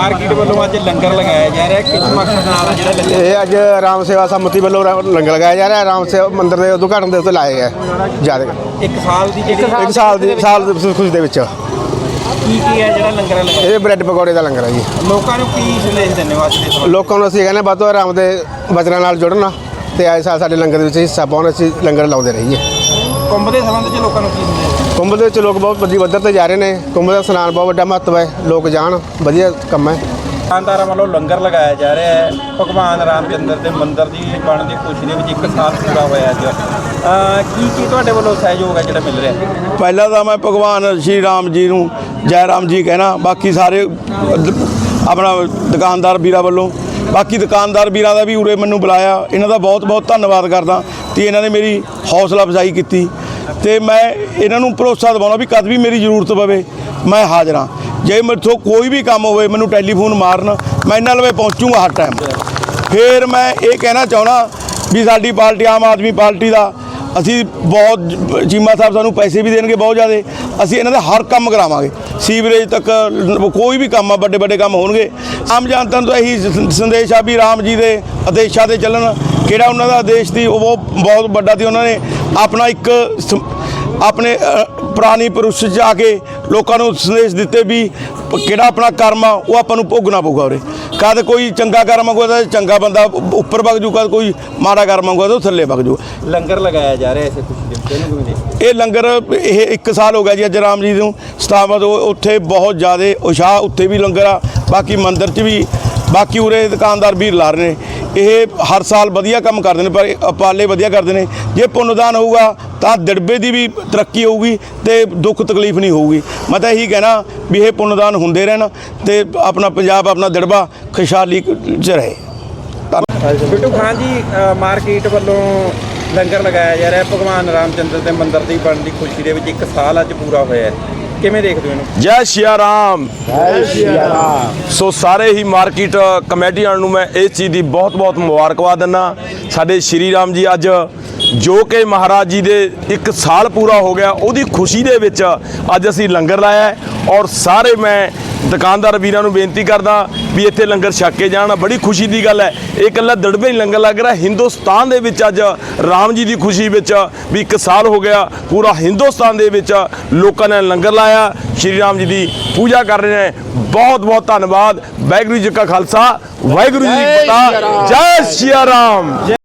ਵੱਲੋਂ ਅੱਜ ਲੰਗਰ ਲਗਾਇਆ ਜਾ ਰਿਹਾ। ਕਿਸ ਮਕਸਦ ਨਾਲ ਜਿਹੜਾ ਲੰਗਰ? ਇਹ ਅੱਜ ਰਾਮ ਸੇਵਾ ਸਮਿਤੀ ਵੱਲੋਂ ਰ- ਲੰਗਰ ਲਗਾਇਆ ਜਾ ਰਿਹਾ। ਰਾਮ ਸੇਵਾ ਮੰਦਿਰ ਦੇ ਉਦਘਾਟਨ ਦੇ ਉੱਤੇ ਲਾਏ ਗਏ ਜ਼ਿਆਦਾ ਇੱਕ ਸਾਲ ਦੀ ਜਿਹੜੀ ਇੱਕ ਸਾਲ ਦੀ ਸਾਲ ਦੀ ਖੁਸ਼ੀ ਦੇ ਵਿੱਚ। ਕੀ ਕੀ ਹੈ ਜਿਹੜਾ ਲੰਗਰ ਲਗਾਇਆ ਇਹ ਬ੍ਰੈਡ ਪਕੌੜੇ ਦਾ ਲੰਗਰ ਹੈ ਜੀ। ਲੋਕਾਂ ਨੂੰ ਕੀ ਸੰਦੇਸ਼ ਦਿੰਦੇ ਹੋ ਅੱਜ ਦੇ ਲੋਕਾਂ ਨੂੰ ਅਸੀਂ ਕਹਿੰਦੇ ਵੱਧ ਤੋਂ ਵੱਧ ਰਾਮ ਦੇ ਬਚਨਾਂ ਨਾਲ ਜੁੜਨ ਤੇ ਆਏ ਸਾਲ ਸਾਡੇ ਲੰਗਰ ਦੇ ਵਿੱਚ ਹਿੱਸਾ ਪਾਉਣ ਅਸੀਂ ਲੰਗਰ ਲਾਉਂਦੇ ਰਹੀਏ। ਕੁੰਭ ਦੇ ਸੰਬੰਧ 'ਚ ਲੋਕਾਂ ਨੂੰ ਕੀ ਸੰਦੇਸ਼ ਕੁੰਭ ਦੇ ਵਿੱਚ ਲੋਕ ਬਹੁਤ ਵੱਡੀ ਵੱਧਰ ਤੇ ਜਾ ਰਹੇ ਨੇ। ਕੁੰਭ ਦਾ ਇਸ਼ਨਾਨ ਬਹੁਤ ਵੱਡਾ ਮਹੱਤਵ ਹੈ। ਲੋਕ ਜਾਣ ਵਧੀਆ ਕੰਮ ਹੈ। ਦੁਕਾਨਦਾਰਾਂ ਵੱਲੋਂ ਲੰਗਰ ਲਗਾਇਆ ਜਾ ਰਿਹਾ ਹੈ। ਭਗਵਾਨ ਰਾਮਚੰਦਰ ਦੇ ਮੰਦਿਰ ਦੀ ਬਣਨ ਦੀ ਖੁਸ਼ੀ ਦੇ ਵਿੱਚ ਇੱਕ ਸਾਲ ਪੂਰਾ ਹੋਇਆ ਅੱਜ। ਕੀ ਕੀ ਤੁਹਾਡੇ ਵੱਲੋਂ ਸਹਿਯੋਗ ਹੈ ਜਿਹੜਾ ਮਿਲ ਰਿਹਾ ਪਹਿਲਾਂ ਤਾਂ ਮੈਂ ਭਗਵਾਨ ਸ਼੍ਰੀ ਰਾਮ ਜੀ ਨੂੰ ਜੈ ਰਾਮ ਜੀ ਕਹਿਣਾ ਬਾਕੀ ਸਾਰੇ ਆਪਣਾ ਦੁਕਾਨਦਾਰ ਵੀਰਾਂ ਵੱਲੋਂ। ਬਾਕੀ ਦੁਕਾਨਦਾਰ ਵੀਰਾਂ ਦਾ ਵੀ ਉਰੇ ਮੈਨੂੰ ਬੁਲਾਇਆ। ਇਹਨਾਂ ਦਾ ਬਹੁਤ ਬਹੁਤ ਧੰਨਵਾਦ ਕਰਦਾ ਤੇ ਇਹਨਾਂ ਨੇ ਮੇਰੀ ਹੌਸਲਾ ਅਫਜ਼ਾਈ ਕੀਤੀ। ਤੇ ਮੈਂ ਇਹਨਾਂ ਨੂੰ ਭਰੋਸਾ ਦਿਵਾਉਣਾ ਵੀ ਕਦ ਵੀ ਮੇਰੀ ਜ਼ਰੂਰਤ ਪਵੇ, ਮੈਂ ਹਾਜ਼ਰ ਹਾਂ। ਜੇ ਮੈਥੋਂ ਕੋਈ ਵੀ ਕੰਮ ਹੋਵੇ, ਮੈਨੂੰ ਟੈਲੀਫੋਨ ਮਾਰਨ, ਮੈਂ ਇਹਨਾਂ ਲਵੇ ਪਹੁੰਚੂਗਾ ਹਰ ਟਾਈਮ ਫਿਰ ਮੈਂ ਇਹ ਕਹਿਣਾ ਚਾਹਣਾ ਵੀ ਸਾਡੀ ਪਾਰਟੀ, ਆਮ ਆਦਮੀ ਪਾਰਟੀ ਦਾ ਅਸੀਂ ਬਹੁਤ ਚੀਮਾ ਸਾਹਿਬ ਸਾਨੂੰ ਪੈਸੇ ਵੀ ਦੇਣਗੇ ਬਹੁਤ ਜ਼ਿਆਦੇ, ਅਸੀਂ ਇਹਨਾਂ ਦਾ ਹਰ ਕੰਮ ਕਰਾਵਾਂਗੇ। ਸੀਵਰੇਜ ਤੱਕ ਕੋਈ ਵੀ ਕੰਮ ਆ ਵੱਡੇ ਵੱਡੇ ਕੰਮ ਹੋਣਗੇ। ਆਮ ਜਨਤਾ ਨੂੰ ਤਾਂ ਇਹੀ ਸੰਦੇਸ਼ ਆ ਵੀ ਰਾਮ ਜੀ ਦੇ ਆਦੇਸ਼ਾਂ ਤੇ ਚੱਲਣ। ਕਿਹੜਾ ਉਹਨਾਂ ਦਾ ਆਦੇਸ਼ ਸੀ, ਉਹ ਬਹੁਤ ਬਹੁਤ ਵੱਡਾ ਸੀ ਉਹਨਾਂ ਨੇ। ਆਪਣਾ ਇੱਕ ਆਪਣੇ ਅ, ਪੁਰਾਣੀ ਪੁਰਸ਼ ਚ ਆ ਕੇ ਲੋਕਾਂ ਨੂੰ ਸੰਦੇਸ਼ ਦਿੱਤੇ ਵੀ ਪ- ਕਿਹੜਾ ਆਪਣਾ ਕਰਮ ਆ ਉਹ ਆਪਾਂ ਨੂੰ ਭੋਗਣਾ ਪਊਗਾ ਉਰੇ। ਕਦ ਕੋਈ ਚੰਗਾ ਕਰਮ ਆਊਗਾ ਤਾਂ ਚੰਗਾ ਬੰਦਾ ਉ- ਉੱਪਰ ਵਗ ਜੂ ਕਦ ਕੋਈ ਮਾੜਾ ਕਰਮ ਆਊਗਾ ਤਾਂ ਉਹ ਥੱਲੇ ਵਗ ਜੂ। ਲੰਗਰ ਲਗਾਇਆ ਜਾ ਰਿਹਾ ਇਸੇ ਖੁਸ਼ੀ ਦੇ ਵਿੱਚ ਇਹਨੂੰ ਕਿਵੇਂ ਦੇਖਦੇ ਇਹ ਲੰਗਰ ਇਹ 1 ਸਾਲ ਹੋ ਗਿਆ ਜੀ ਅੱਜ ਰਾਮ ਜੀ ਨੂੰ। ਸਥਾਪਿਤ ਹੋਏ ਉੱਥੇ ਬਹੁਤ ਜ਼ਿਆਦਾ ਉਸ਼ਾਹ ਉੱਥੇ ਵੀ ਲੰਗਰ ਆ ਬਾਕੀ ਮੰਦਿਰ 'ਚ ਵੀ ਬਾਕੀ ਉਰੇ ਦੁਕਾਨਦਾਰ ਵੀ ਲਾ ਰਹੇ ਨੇ। ਇਹ ਹਰ ਸਾਲ ਵਧੀਆ ਕੰਮ ਕਰਦੇ ਨੇ, ਪਰ ਇਹ ਵਧੀਆ ਕਰਦੇ ਨੇ। ਜੇ ਪੁੰਨਦਾਨ ਹੋਊਗਾ, ਤਾਂ ਦਿੜਬੇ ਦੀ ਵੀ ਤਰੱਕੀ ਹੋਊਗੀ ਤੇ ਦੁੱਖ ਤਕਲੀਫ ਨਹੀਂ ਹੋਊਗੀ। ਮੈਂ ਤਾਂ ਇਹੀ ਕਹਿਣਾ ਵੀ ਇਹ ਪੁੰਨਦਾਨ ਹੁੰਦੇ ਰਹਿਣ ਤੇ ਆਪਣਾ ਪੰਜਾਬ, ਆਪਣਾ ਦਿੜਬਾ ਖੁਸ਼ਹਾਲੀ 'ਚ ਰਹੇ। ਬਿੱਟੂ ਖਾਨ ਜੀ ਮਾਰਕੀਟ ਵੱਲੋਂ ਲੰਗਰ ਲਗਾਇਆ ਜਾ ਰਿਹਾ। ਹੈ ਭਗਵਾਨ ਰਾਮਚੰਦਰ ਦੇ ਮੰਦਿਰ ਦੀ ਬਣਨ ਦੀ ਖੁਸ਼ੀ ਦੇ ਵਿੱਚ ਇੱਕ ਸਾਲ ਅੱਜ ਪੂਰਾ ਹੋਇਆ ਹੈ। ਕਿਵੇਂ ਦੇਖਦੇ ਹੋ ਇਹਨੂੰ? ਜੈ ਸ਼੍ਰੀ ਰਾਮ। ਜੈ ਸ਼੍ਰੀ ਰਾਮ। ਸੋ ਸਾਰੇ ਹੀ ਮਾਰਕੀਟ ਕਮੇਟੀਆਂ ਨੂੰ ਮੈਂ ਇਸ ਚੀਜ਼ ਦੀ ਬਹੁਤ ਬਹੁਤ ਮੁਬਾਰਕਬਾਦ ਦਿੰਦਾ। ਸਾਡੇ ਸ਼੍ਰੀ ਰਾਮ ਜੀ ਅੱਜ ਜੋ ਕਿ ਮਹਾਰਾਜ ਜੀ ਦੇ ਇੱਕ ਸਾਲ ਪੂਰਾ ਹੋ ਗਿਆ ਉਹਦੀ ਖੁਸ਼ੀ ਦੇ ਵਿੱਚ ਅੱਜ ਅਸੀਂ ਲੰਗਰ ਲਾਇਆ ਔਰ ਸਾਰੇ ਮੈਂ ਦੁਕਾਨਦਾਰ ਵੀਰਾਂ ਨੂੰ ਬੇਨਤੀ ਕਰਦਾ ਵੀ ਇੱਥੇ ਲੰਗਰ ਛਕ ਕੇ ਜਾਣ। ਬੜੀ ਖੁਸ਼ੀ ਦੀ ਗੱਲ ਹੈ। ਇਹ ਇਕੱਲਾ ਦੜਬੇ ਲੰਗਰ ਲੱਗ ਰਿਹਾ। ਹਿੰਦੁਸਤਾਨ ਦੇ ਵਿੱਚ ਅੱਜ ਰਾਮ ਜੀ ਦੀ ਖੁਸ਼ੀ ਵਿੱਚ ਵੀ ਇੱਕ ਸਾਲ ਹੋ ਗਿਆ। ਪੂਰਾ ਹਿੰਦੁਸਤਾਨ ਦੇ ਵਿੱਚ ਲੋਕਾਂ ਨੇ ਲੰਗਰ ਲਾਇਆ। ਸ਼੍ਰੀ ਰਾਮ ਜੀ ਦੀ ਪੂਜਾ ਕਰ ਰਹੇ ਨੇ। ਬਹੁਤ ਬਹੁਤ ਧੰਨਵਾਦ। ਵਾਹਿਗੁਰੂ ਜੀ ਕਾ ਖਾਲਸਾ। ਵਾਹਿਗੁਰੂ ਜੀ ਕੀ ਫਤਿਹ। ਜੈ ਸ਼੍ਰੀ ਰਾਮ।